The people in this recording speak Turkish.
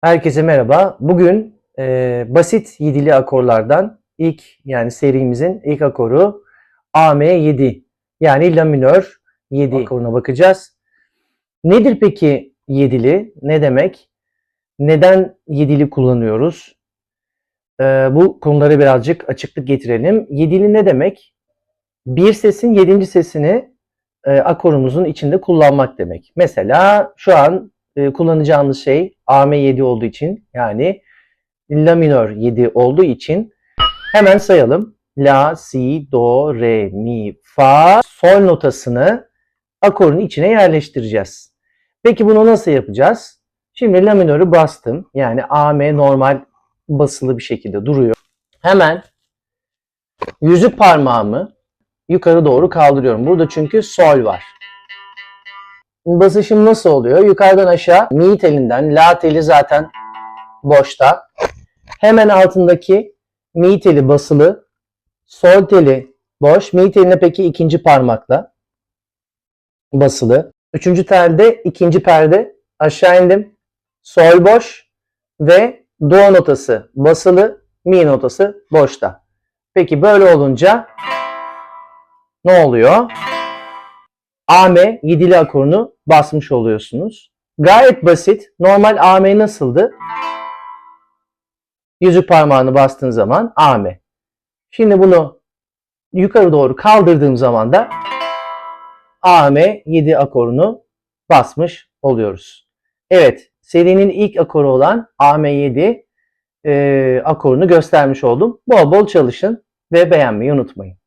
Herkese merhaba. Bugün e, basit yedili akorlardan ilk yani serimizin ilk akoru AM7 yani La minör 7 akoruna bakacağız. Nedir peki yedili? Ne demek? Neden yedili kullanıyoruz? E, bu konulara birazcık açıklık getirelim. Yedili ne demek? Bir sesin yedinci sesini e, akorumuzun içinde kullanmak demek. Mesela şu an e, kullanacağımız şey AM7 olduğu için yani La minör 7 olduğu için hemen sayalım. La, Si, Do, Re, Mi, Fa, Sol notasını akorun içine yerleştireceğiz. Peki bunu nasıl yapacağız? Şimdi La minörü bastım. Yani AM normal basılı bir şekilde duruyor. Hemen yüzük parmağımı yukarı doğru kaldırıyorum. Burada çünkü sol var. Basışım nasıl oluyor? Yukarıdan aşağı mi telinden, la teli zaten boşta. Hemen altındaki mi teli basılı, sol teli boş. Mi teline peki ikinci parmakla basılı. Üçüncü telde ikinci perde aşağı indim. Sol boş ve do notası basılı, mi notası boşta. Peki böyle olunca ne oluyor? AM yedili akorunu basmış oluyorsunuz. Gayet basit. Normal AM nasıldı? Yüzük parmağını bastığın zaman AM. Şimdi bunu yukarı doğru kaldırdığım zaman da AM 7 akorunu basmış oluyoruz. Evet, serinin ilk akoru olan AM7 e, akorunu göstermiş oldum. Bol bol çalışın ve beğenmeyi unutmayın.